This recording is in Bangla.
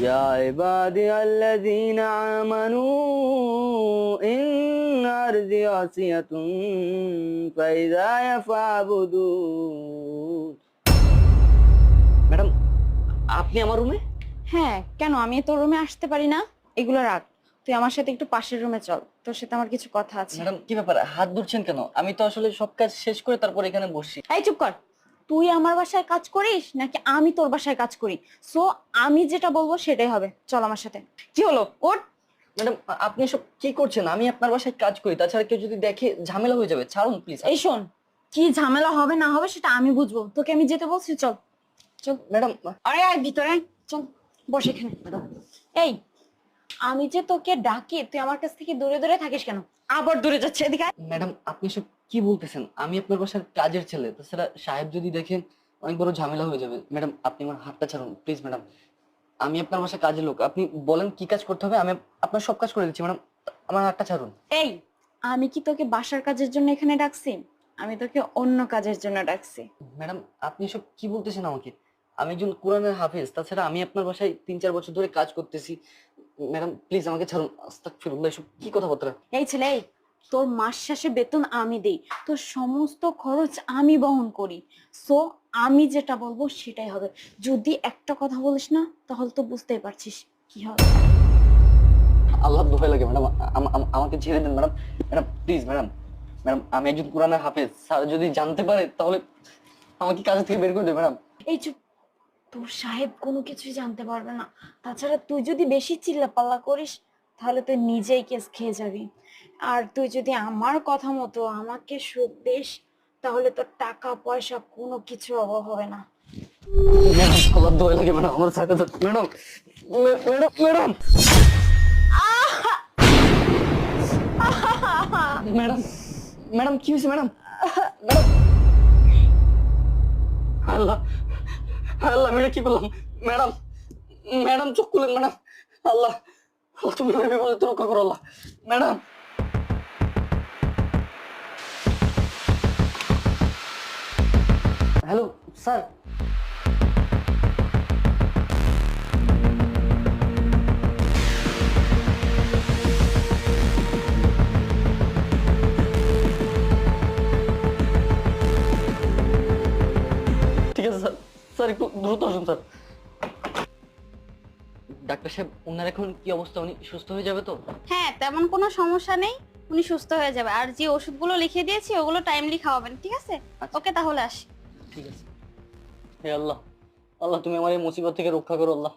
يا عبادي الذين آمنوا إن أرضي واسعة فإذا فاعبدون ম্যাডাম আপনি আমার রুমে হ্যাঁ কেন আমি তোর রুমে আসতে পারি না এগুলো রাখ তুই আমার সাথে একটু পাশের রুমে চল তোর সাথে আমার কিছু কথা আছে ম্যাডাম কি ব্যাপার হাত ধরছেন কেন আমি তো আসলে সব কাজ শেষ করে তারপর এখানে বসছি এই চুপ কর তুই আমার বাসায় কাজ করিস নাকি আমি তোর বাসায় কাজ করি? সো আমি যেটা বলব সেটাই হবে। চল আমার সাথে। কি হলো? ওঠ। ম্যাডাম আপনি সব কি করছেন? আমি আপনার বাসায় কাজ করি। তাছাড়া কেউ যদি দেখে ঝামেলা হয়ে যাবে ছাড়ুন প্লিজ এই শোন কি ঝামেলা হবে না হবে সেটা আমি বুঝব। তোকে আমি যেতে বলছি চল। চল ম্যাডাম আরে আয় ভিতরে চল বস এখানে। এই আমি যে তোকে ডাকি তুই আমার কাছ থেকে দূরে দূরে থাকিস কেন? আবার দূরে যাচ্ছে এদিকে ম্যাডাম আপনি সব কি বলতেছেন? আমি আপনার বাসার কাজের ছেলে। তাছাড়া সাহেব যদি দেখেন অনেক বড় ঝামেলা হয়ে যাবে। ম্যাডাম আপনি আমার হাতটা ছাড়ুন প্লিজ ম্যাডাম। আমি আপনার বাসায় কাজের লোক। আপনি বলেন কি কাজ করতে হবে আমি আপনার সব কাজ করে দিচ্ছি। ম্যাডাম আমার হাতটা ছাড়ুন। এই আমি কি তোকে বাসার কাজের জন্য এখানে ডাকছি? আমি তোকে অন্য কাজের জন্য ডাকছি। ম্যাডাম আপনি সব কি বলতেছেন আমাকে? আমি একজন কোরআনের হাফেজ তাছাড়া আমি আপনার বাসায় তিন চার বছর ধরে কাজ করতেছি। ম্যাডাম প্লিজ আমাকে ছাড়ুন। আস্তাগফিরুল্লাহ এসব কি কথাবার্তা? এই ছেলে এই, তোর মাস শেষে বেতন আমি দেই। তোর সমস্ত খরচ আমি বহন করি। সো আমি যেটা বলব সেটাই হবে। যদি একটা কথা বলিস না তাহলে তো বুঝতেই পারছিস কি হবে। আল্লাহ দোহাই লাগে ম্যাডাম। আমাকে ছেড়ে দেন madam. Madam please madam. Madam আমি একজন কোরআনের হাফেজ। স্যার যদি জানতে পারে তাহলে আমাকে কাজ থেকে বের করে দেবে ম্যাডাম। এই চুপ। তোর সাহেব কোনো কিছুই জানতে পারবে না। তাছাড়া তুই যদি বেশি চিল্লাপাল্লা করিস তাহলে তুই নিজেই কেস খেয়ে যাবি। আর তুই যদি আমার কথা মতো আমাকে সুখ দিস, তাহলে তোর টাকা, পয়সা কোনো কিছু অভাব হবে না। Madam madam madam madam madam. Madam madam, কি হয়েছে ম্যাডাম? ম্যাডাম। আল্লাহ ম্যাডাম কি করলাম ম্যাডাম ম্যাডাম, চোখ খুলেন, ম্যাডাম। আল্লাহ তুমি রক্ষা করো ম্যাডাম। Hello sir. ঠিক আছে স্যার। স্যার একটু দ্রুত আসুন স্যার। ডাক্তার সাহেব ওনার এখন কি অবস্থা? উনি সুস্থ হয়ে যাবে তো? হ্যাঁ তেমন কোনো সমস্যা নেই। উনি সুস্থ হয়ে যাবে। আর যে ওষুধগুলো লিখে দিয়েছি ওগুলো টাইমলি খাওয়াবেন ঠিক আছে? আচ্ছা। ওকে তাহলে আসি। ঠিক আছে। হে আল্লাহ আল্লাহ তুমি আমার এই মুসিবত থেকে রক্ষা করো আল্লাহ।